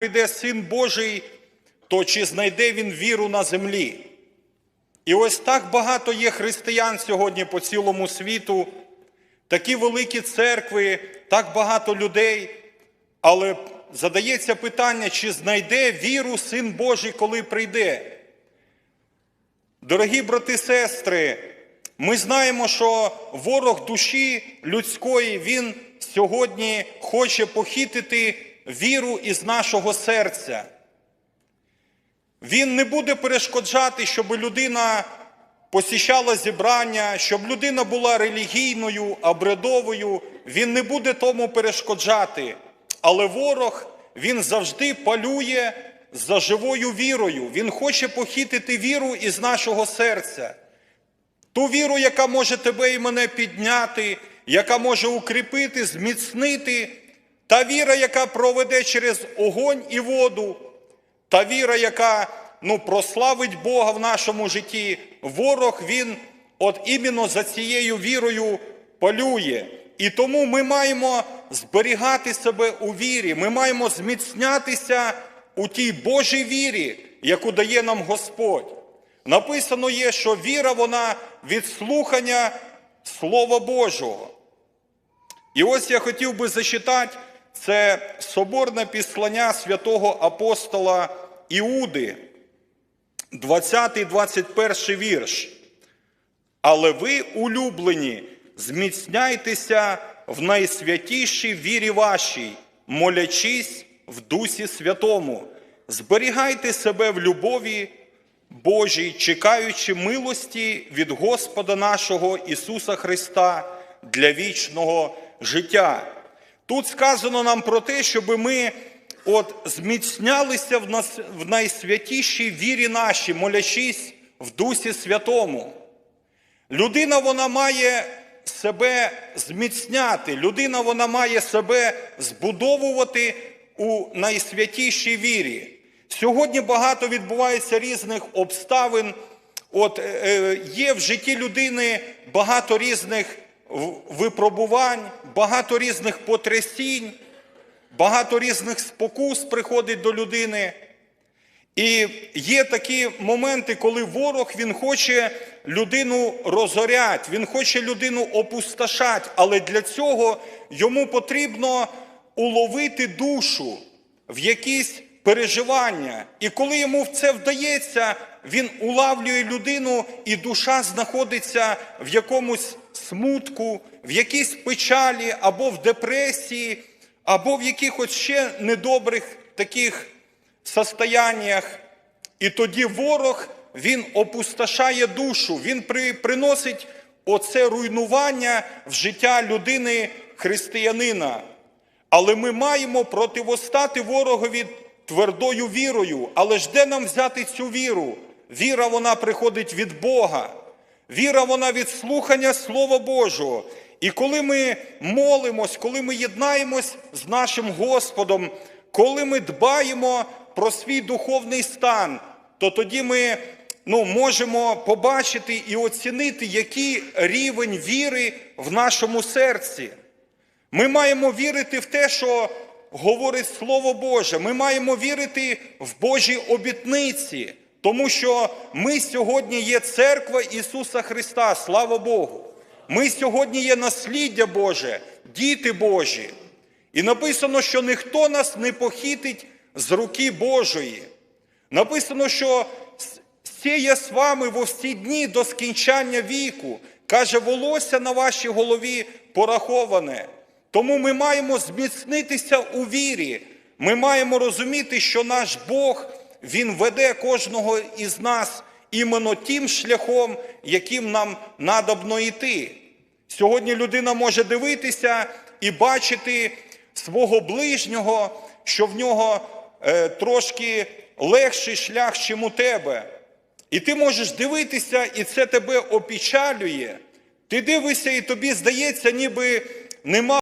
прийде Син Божий, то чи знайде він віру на землі? І ось так багато є християн сьогодні по цілому світу, такі великі церкви, так багато людей, але задається питання, чи знайде віру Син Божий, коли прийде? Дорогі брати і сестри, ми знаємо, що ворог душі людської, він сьогодні хоче похитити віру із нашого серця. Він не буде перешкоджати, щоб людина посіщала зібрання, щоб людина була релігійною, обрядовою. Він не буде тому перешкоджати. Але ворог, він завжди палює за живою вірою. Він хоче похитити віру із нашого серця. Ту віру, яка може тебе і мене підняти, яка може укріпити, зміцнити, та віра, яка проведе через огонь і воду, та віра, яка ну, прославить Бога в нашому житті, ворог він от іменно за цією вірою полює. І тому ми маємо зберігати себе у вірі, ми маємо зміцнятися у тій Божій вірі, яку дає нам Господь. Написано є, що віра вона від слухання Слова Божого. І ось я хотів би зачитати це соборне післання святого апостола Іуди, 20-21 вірш. Але ви, улюблені, зміцняйтеся в найсвятішій вірі вашій, молячись в Дусі Святому, зберігайте себе в любові Божій, чекаючи милості від Господа нашого Ісуса Христа для вічного життя. Тут сказано нам про те, щоб ми от зміцнялися в, нас, в найсвятішій вірі нашій, молячись в Дусі Святому. Людина вона має себе зміцняти, людина вона має себе збудовувати у найсвятішій вірі. Сьогодні багато відбувається різних обставин. От е, є в житті людини багато різних випробувань, багато різних потрясінь, багато різних спокус приходить до людини. І є такі моменти, коли ворог він хоче людину розорять, він хоче людину опустошати, але для цього йому потрібно уловити душу в якісь переживання. І коли йому це вдається, він улавлює людину, і душа знаходиться в якомусь смутку, в якійсь печалі, або в депресії, або в якихось ще недобрих таких состояннях. І тоді ворог він опустошає душу, він при, приносить оце руйнування в життя людини християнина. Але ми маємо противостати ворогові твердою вірою. Але ж де нам взяти цю віру? Віра вона приходить від Бога. Віра вона від слухання Слова Божого. І коли ми молимось, коли ми єднаємось з нашим Господом, коли ми дбаємо про свій духовний стан, то тоді ми ну, можемо побачити і оцінити, який рівень віри в нашому серці. Ми маємо вірити в те, що говорить Слово Боже. Ми маємо вірити в Божі обітниці, тому що ми сьогодні є церква Ісуса Христа, слава Богу. Ми сьогодні є насліддя Боже, діти Божі. І написано, що ніхто нас не похитить з руки Божої. Написано, що сіє з вами во всі дні до скінчання віку. Каже, волосся на вашій голові пораховане. Тому ми маємо зміцнитися у вірі. Ми маємо розуміти, що наш Бог, Він веде кожного із нас іменно тим шляхом, яким нам надобно йти. Сьогодні людина може дивитися і бачити свого ближнього, що в нього е, трошки легший шлях, чим у тебе. І ти можеш дивитися, і це тебе опечалює. Ти дивишся, і тобі здається, ніби нема.